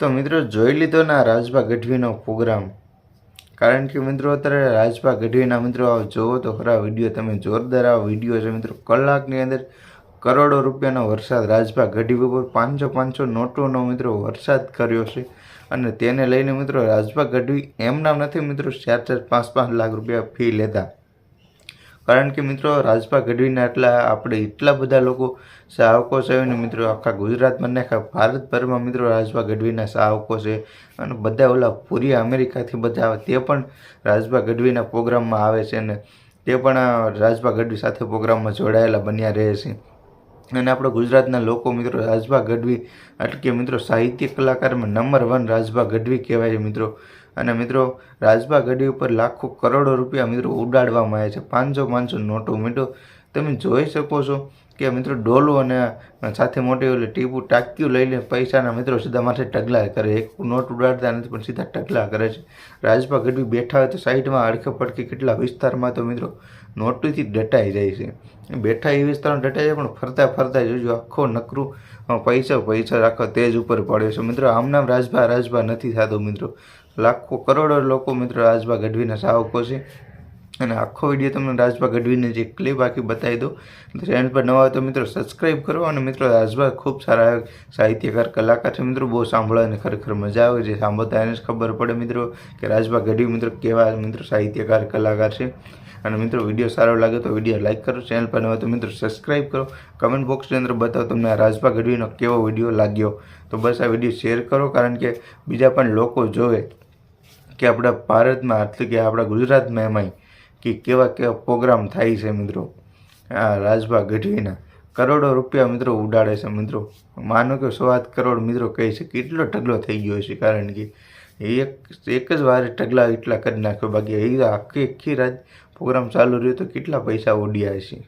તો મિત્રો જોઈ લીધો ના રાજભા ગઢવીનો પ્રોગ્રામ કારણ કે મિત્રો અત્યારે રાજભા ગઢવીના મિત્રો જોવો તો ખરા વીડિયો તમે જોરદાર આ વીડિયો છે મિત્રો કલાકની અંદર કરોડો રૂપિયાનો વરસાદ રાજભા ગઢવી ઉપર પાંચસો પાંચસો નોટોનો મિત્રો વરસાદ કર્યો છે. અને તેને લઈને મિત્રો રાજભા ગઢવી એમના નથી મિત્રો ચાર ચાર પાંચ પાંચ લાખ રૂપિયા ફી લેતા. કારણ કે મિત્રો, રાજભા ગઢવીના એટલા આપણે એટલા બધા લોકો સાહકો છે અને મિત્રો, આખા ગુજરાતમાં ને આખા ભારતભરમાં મિત્રો રાજભા ગઢવીના સાહકો છે અને બધા ઓલા પૂરી અમેરિકાથી બધા આવે, તે પણ રાજભા ગઢવીના પ્રોગ્રામમાં આવે છે ને તે પણ રાજભા ગઢવી સાથે પ્રોગ્રામમાં જોડાયેલા બન્યા રહે છે. અને આપણા ગુજરાતના લોકો મિત્રો, રાજભા ગઢવી એટલે કે મિત્રો સાહિત્ય કલાકારમાં નંબર વન રાજભા ગઢવી કહેવાય છે મિત્રો. અને મિત્રો, રાજભા ગઢી ઉપર લાખો કરોડો રૂપિયા મિત્રો ઉડાડવામાં આવે છે. પાંચસો પાંચસો નોટો મિત્રો તમે જોઈ શકો છો કે મિત્રો ડોલું અને સાથે મોટી ઓલી ટીપુ ટાંક્યું લઈ લે પૈસાના મિત્રો સીધા માથે ટગલા કરે એક નોટ ઉડાડતા નથી, પણ સીધા ટગલા કરે છે. રાજભા ગઢવી બેઠા હોય તો સાઈડમાં અડખે પડખે કેટલા વિસ્તારમાં તો મિત્રો નોટથી ડટાઈ જાય છે. બેઠા એ વિસ્તારમાં ડટાઈ જાય, પણ ફરતા ફરતા જોજો, આખો નકરું પૈસા પૈસા આખો તેજ ઉપર પડ્યો છે. મિત્રો આમનામ રાજભા રાજભા નથી થતો મિત્રો. લાખો કરોડો લોકો મિત્રો રાજભા ગઢવીના સાવકો છે. અને આખો વીડિયો તમને રાજભા ગઢવીને જે ક્લિપ આખી બતાવી દો ચેનલ પર નવા હોય તો મિત્રો સબસ્ક્રાઈબ કરો અને મિત્રો રાજભા ખૂબ સારા સાહિત્યકાર, કલાકાર છે મિત્રો. બહુ સાંભળવાની ખરેખર મજા આવે છે. સાંભળતા એને જ ખબર પડે મિત્રો કે રાજભા ગઢવી મિત્રો કેવા મિત્રો સાહિત્યકાર, કલાકાર છે. અને મિત્રો વીડિયો સારો લાગે તો વીડિયો લાઇક કરો. ચેનલ પર હોય તો મિત્રો સબસ્ક્રાઈબ કરો. કમેન્ટ બોક્સની અંદર બતાવો તમને આ રાજભા ગઢવીનો કેવો વીડિયો લાગ્યો. તો બસ આ વીડિયો શેર કરો કારણ કે બીજા પણ લોકો જોવે કે આપણા ભારતમાં એટલે કે આપણા ગુજરાતમાં એમાંય કે કેવા કેવા પ્રોગ્રામ થાય છે મિત્રો? આ રાજભા ગઢવીના કરોડો રૂપિયા મિત્રો ઉડાડે છે મિત્રો. માનો કે સો આઠ કરોડ મિત્રો કહે છે, કેટલો ઢગલો થઈ ગયો છે? કારણ કે એક એક જ વારે ઢગલા એટલા કરી નાખ્યો. બાકી એ આખી આખી રાત પ્રોગ્રામ ચાલુ રહ્યો તો કેટલા પૈસા ઉડ્યા છે